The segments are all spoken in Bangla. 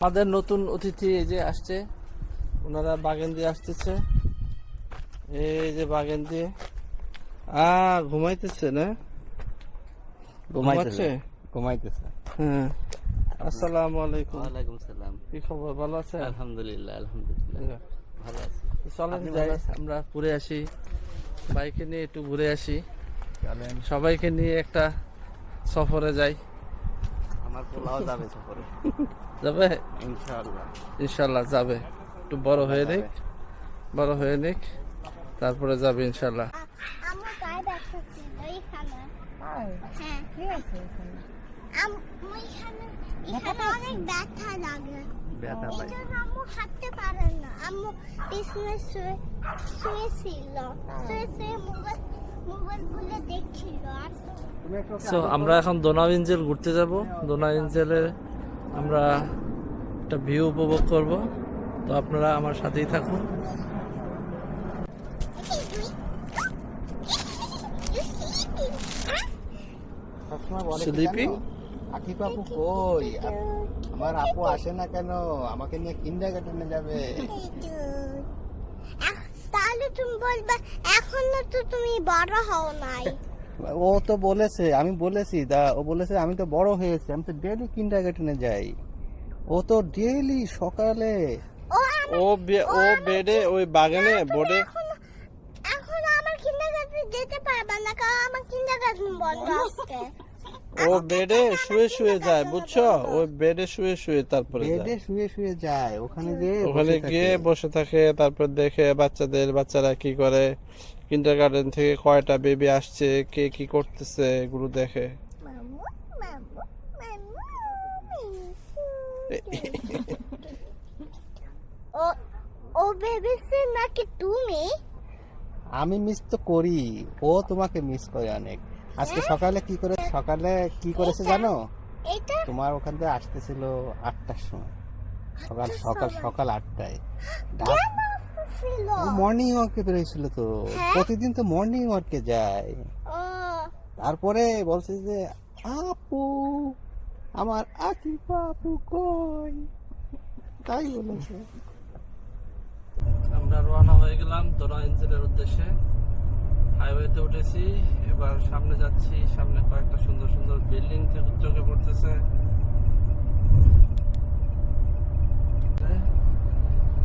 আমাদের নতুন অতিথি এই যে আসছে। ওনারা বাগেন দিয়ে আসতেছে। এই যে বাগেন দিয়ে। আ ঘুমাইতেছে না? ঘুমাইতেছে? ঘুমাইতেছে। হ্যাঁ। আসসালামু আলাইকুম। ওয়ালাইকুম সালাম। কি খবর? ভালো আছে আলহামদুলিল্লাহ আলহামদুলিল্লাহ। ভালো আছি। চলেন যাই। আমরা ঘুরে আসি। বাইকে নিয়ে একটু ঘুরে আসি। চলেন। সবাইকে নিয়ে একটা সফরে যাই। আমার পোলাও যাবে সফরে। যাবে? ইনশাআল্লাহ। ইনশাল্লাহ যাবে। একটু বড় হয়ে নিক। বড় হয়ে নিক। তারপরে যাবে ইনশাল্লাহ আমার পায়ে ব্যথা ছিল এখানে হ্যাঁ। ঠিক আছে এখানে। এখানে এখানে অনেক ব্যথা লাগে। ব্যথা এই পাই আম্মু হাঁটতে পারে না। আম্মু বিছানায় শুয়ে শুয়েছিল। শুয়ে শুয়ে মোবাইল মোবাইলগুলো দেখছিল। আর সো আমরা এখন দোনা ইঞ্জেল ঘুরতে যাব। দোনা ইঞ্জেলের আমরা একটা ভিউ উপভোগ করব। তো আপনারা আমার সাথেই থাকুন। স্লিপি? আকিব আপু কই? আমার আপু আসে না কেন? আমাকে নিয়ে কিন্ডার গার্ডেনে যাবে। তাহলে তুমি বলবে এখনও তো তুমি বড় হও নাই। ও তো বলেছে আমি বলেছি দা ও বলেছে আমি তো বড় হয়েছি আমি তো ডেলি কিন্ডার গার্ডেনে যাই। ও তো ডেলি সকালে ও ও বে- ও বেডে ওই বাগানে বোর্ডে। এখন এখন আমার কিন্ডারগার্টেন যেতে পারবে না কারণ আমার কিন্ডারগার্টেন বন্ধ আজকে। ও বেডে শুয়ে শুয়ে যায় বুঝছ? ওই বেডে শুয়ে শুয়ে তারপরে যায়। বেডে শুয়ে শুয়ে যায় ওখানে গিয়ে ওখানে বসে থাকে। গিয়ে বসে থাকে তারপর দেখে বাচ্চাদের বাচ্চারা কি করে? কিন্ডার গার্ডেন থেকে কয়টা বেবি আসছে কে কি করতেছে এগুলো দেখে। মামু মামু মামু ও ও ভেবেছে নাকি তুমি? আমি মিস তো করি ও তোমাকে মিস করে অনেক। আজকে সকালে কি করে সকালে কি করেছে জানো? তোমার ওখান থেকে আসতেছিল আটটার সময়। সকাল সকাল সকাল আটটায়। মর্নিং ওয়ার্কে বেরোয়ছিল তো। হ্যাঁ? প্রতিদিন তো মর্নিং ওয়ার্কে যায়। তারপরে বলছে যে আপু আমার আকি আপু কই? তাই বলেছে। আমরা রওনা হয়ে গেলাম দোনা ইঞ্জিনের উদ্দেশ্যে। হাইওয়েতে উঠেছি, এবার সামনে যাচ্ছি, সামনে কয়েকটা সুন্দর সুন্দর বিল্ডিং চোখে পড়তেছে।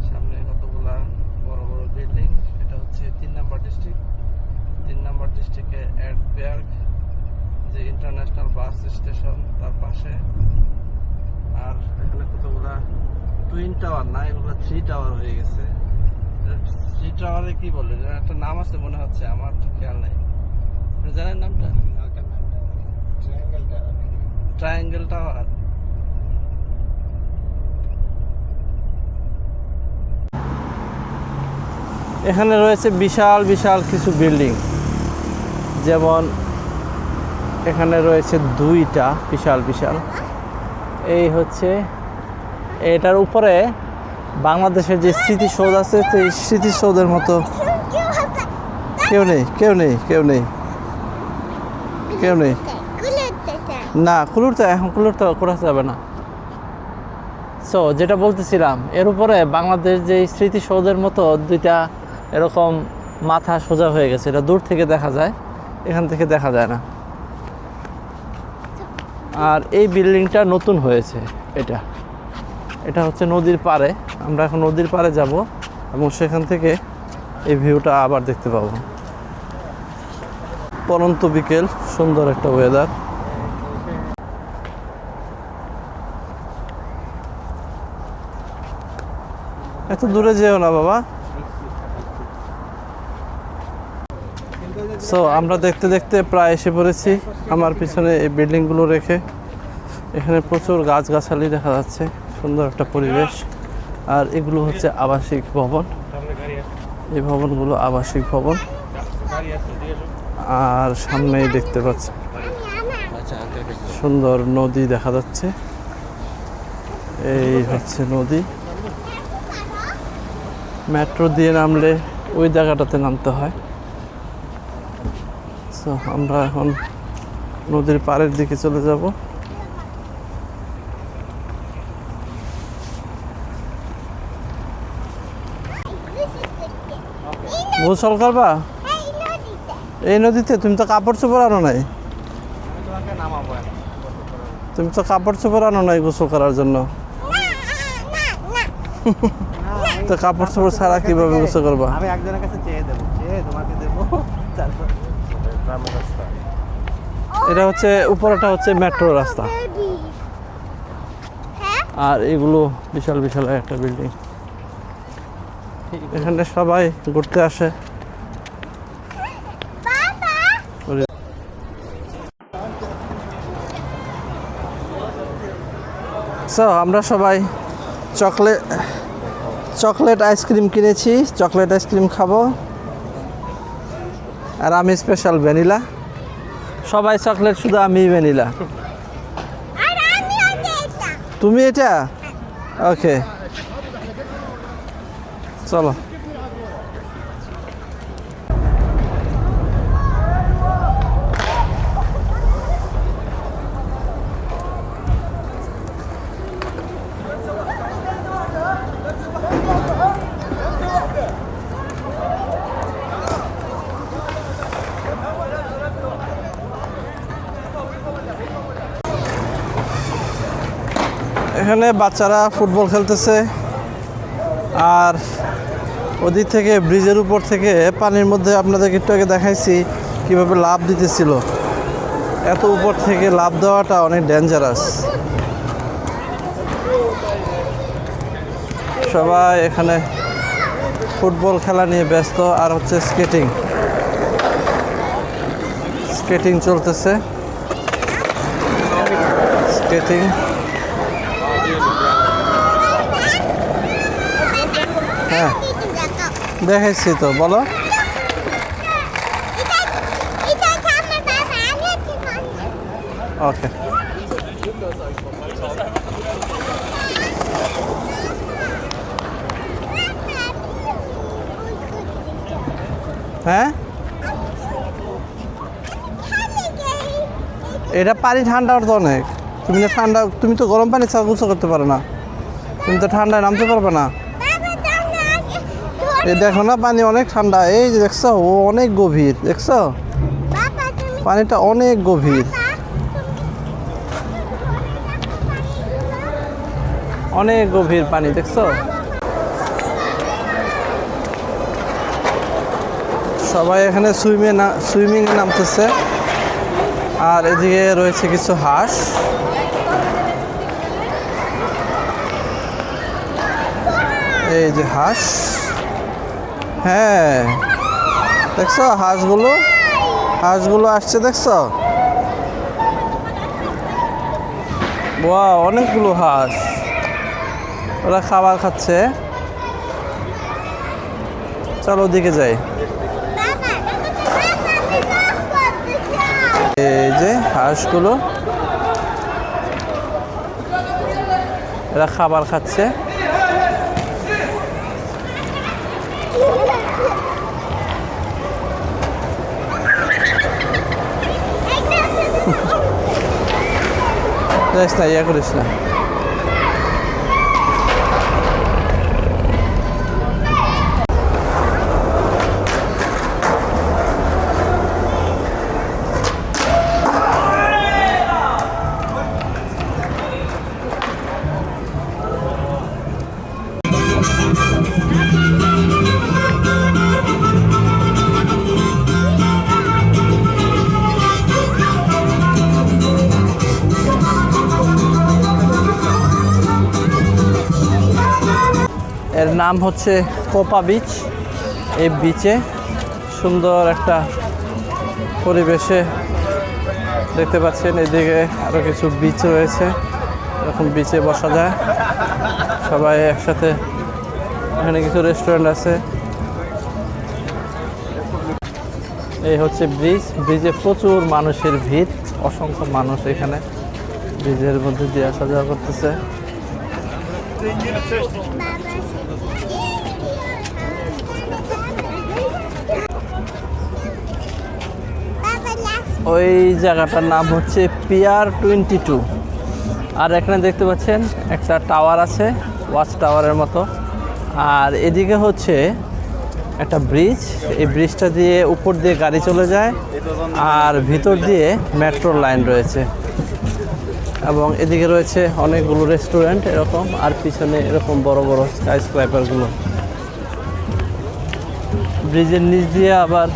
সামনে কতগুলা বড় বড় বিল্ডিং, এটা হচ্ছে তিন নাম্বার ডিস্ট্রিক্ট তিন নাম্বার ডিস্ট্রিক্টে অ্যাডবেয়ার্গ যে ইন্টারন্যাশনাল বাস স্টেশন তার পাশে। আর এখানে কতগুলা টুইন টাওয়ার না, এগুলো থ্রি টাওয়ার হয়ে গেছে। থ্রি টাওয়ারে কি বলে? একটা নাম আছে মনে হচ্ছে, আমার ঠিক খেয়াল নেই। জানেন নামটা? ট্রায়াঙ্গেল টাওয়ার এখানে রয়েছে বিশাল বিশাল কিছু বিল্ডিং। যেমন এখানে রয়েছে দুইটা, বিশাল বিশাল। এই হচ্ছে, এটার উপরে বাংলাদেশের যে স্মৃতিসৌধ আছে, সেই স্মৃতিসৌধের মতো কেউ নেই কেউ নেই কেউ নেই। কেউ নেই। না কুলুরতে এখন কুলুরতে করা যাবে না। সো যেটা বলতেছিলাম, এর উপরে বাংলাদেশ যে স্মৃতিসৌধের মতো দুইটা এরকম মাথা সোজা হয়ে গেছে, এটা দূর থেকে দেখা যায়, এখান থেকে দেখা যায় না। আর এই বিল্ডিংটা নতুন হয়েছে, এটা। এটা হচ্ছে নদীর পাড়ে। আমরা এখন নদীর পাড়ে যাব এবং সেখান থেকে এই ভিউটা আবার দেখতে পাবো। পরন্ত বিকেল, সুন্দর একটা ওয়েদার এত দূরে যেও না বাবা। সো আমরা দেখতে দেখতে প্রায় এসে পড়েছি আমার পিছনে এই বিল্ডিংগুলো রেখে। এখানে প্রচুর গাছগাছালি দেখা যাচ্ছে। সুন্দর একটা পরিবেশ। আর এগুলো হচ্ছে আবাসিক ভবন। এই ভবনগুলো আবাসিক ভবন। আর সামনেই দেখতে পাচ্ছি সুন্দর নদী দেখা যাচ্ছে। এই হচ্ছে নদী। মেট্রো দিয়ে নামলে ওই জায়গাটাতে নামতে হয়। আমরা এখন নদীর পাড়ের দিকে চলে যাব। গোসল করবা এই নদীতে। তুমি তো কাপড় চোপড় আনো নাই? তুমি তো কাপড় চোপড় আনো নাই গোসল করার জন্য? তো কাপড় চোপড় ছাড়া কীভাবে গোসল করবা? আমি একজনের কাছে চেয়ে দেবো চেয়ে তোমাকে দেবো তারপর এটা হচ্ছে উপরেটা হচ্ছে মেট্রো রাস্তা। হ্যাঁ? আর এগুলো বিশাল বিশাল একটা বিল্ডিং এখানে সবাই ঘুরতে আসে। সো আমরা সবাই চকলেট চকলেট আইসক্রিম কিনেছি। চকলেট আইসক্রিম খাব। আর আমি স্পেশাল ভ্যানিলা। সবাই চকলেট শুধু আমি ভ্যানিলা। তুমি এটা? ওকে চলো এখানে বাচ্চারা ফুটবল খেলতেছে। আর ওদিক থেকে, ব্রিজের উপর থেকে পানির মধ্যে আপনাদেরকে একটু আগে দেখাইছি কীভাবে লাভ দিতেছিল। এত উপর থেকে লাভ দেওয়াটা অনেক ডেঞ্জারাস সবাই এখানে ফুটবল খেলা নিয়ে ব্যস্ত, আর হচ্ছে স্কেটিং স্কেটিং চলতেছে। স্কেটিং হ্যাঁ। দিদি দেখো দেখাইছি তো, বলো। ওকে হ্যাঁ? এটা পানি ঠান্ডা তো অনেক। তুমি তো ঠান্ডা তুমি তো গরম পানি ছাড়া গোসল করতে পারো না। তুমি তো ঠান্ডায় নামতে পারবে না। এই দেখো না পানি অনেক ঠান্ডা। এই যে দেখছ ও অনেক গভীর দেখছ? পানিটা অনেক গভীর। অনেক গভীর পানি দেখছ? সবাই এখানে সুইমিং না সুইমিং নামতেছে। আর এদিকে রয়েছে কিছু হাঁস। এই যে হাঁস। হ্যাঁ। দেখছ হাঁসগুলো? হাঁসগুলো আসছে, দেখছ? বাহ অনেকগুলো হাঁস। ওরা খাবার খাচ্ছে। চলো ওদিকে যাই। এই যে হাঁসগুলো। এরা খাবার খাচ্ছে। যাইস না ইয়া করিস না নাম হচ্ছে কোপা বিচ। এই বিচে সুন্দর একটা পরিবেশে দেখতে পাচ্ছেন, এদিকে আরও কিছু বিচ রয়েছে। এরকম বিচে বসা যায়। সবাই একসাথে এখানে কিছু রেস্টুরেন্ট আছে। এই হচ্ছে ব্রিজ ব্রিজে প্রচুর মানুষের ভিড়। অসংখ্য মানুষ এখানে ব্রিজের মধ্যে দিয়ে আসা যাওয়া করতেছে। ওই জায়গাটার নাম হচ্ছে পিয়ার টোয়েন্টি টু। আর এখানে দেখতে পাচ্ছেন, একটা টাওয়ার আছে, ওয়াচ টাওয়ারের মতো। আর এদিকে হচ্ছে একটা ব্রিজ, এই ব্রিজটা দিয়ে উপর দিয়ে গাড়ি চলে যায়, আর ভিতর দিয়ে মেট্রো লাইন রয়েছে। এবং এদিকে রয়েছে অনেকগুলো রেস্টুরেন্ট এরকম, আর পিছনে এরকম বড় বড় স্কাই স্ক্রাইপারগুলো ব্রিজের নিচ দিয়ে আবার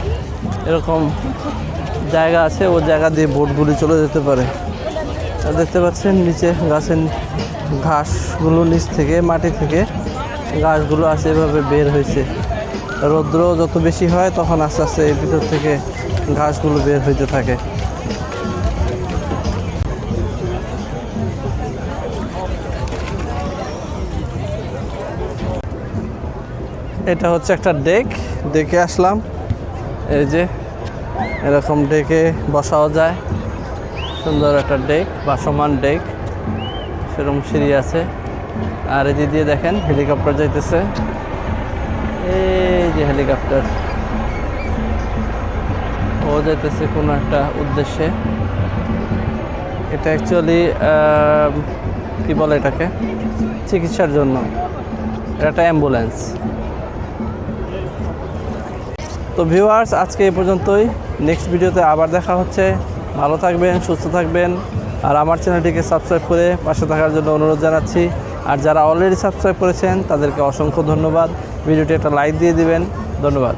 এরকম জায়গা আছে, ও জায়গা দিয়ে বোটগুলি চলে যেতে পারে। দেখতে পাচ্ছেন নিচে গাছের ঘাসগুলো নিচ থেকে, মাটি থেকে গাছগুলো আছে, এভাবে বের হয়েছে। রৌদ্র যত বেশি হয়, তখন আস্তে আস্তে এর ভিতর থেকে ঘাসগুলো বের হইতে থাকে। এটা হচ্ছে একটা ডেক। ডেকে আসলাম। এই যে এরকম ডেকে বসাও যায়। সুন্দর একটা ডেক বাসমান ডেক। সেরকম সিঁড়ি আছে। আর এদিক দিয়ে দেখেন, হেলিকপ্টার যাইতেছে। এই যে হেলিকপ্টার। ও যাইতেছে কোনো একটা উদ্দেশ্যে। এটা অ্যাকচুয়ালি কি বলে এটাকে? চিকিৎসার জন্য। এটা একটা অ্যাম্বুলেন্স। তো ভিউয়ার্স, আজকে এই পর্যন্তই। নেক্সট ভিডিওতে আবার দেখা হচ্ছে। ভালো থাকবেন, সুস্থ থাকবেন। আর আমার চ্যানেলটিকে সাবস্ক্রাইব করে পাশে থাকার জন্য অনুরোধ জানাচ্ছি। আর যারা অলরেডি সাবস্ক্রাইব করেছেন, তাদেরকে অসংখ্য ধন্যবাদ। ভিডিওটি একটা লাইক দিয়ে দিবেন। ধন্যবাদ।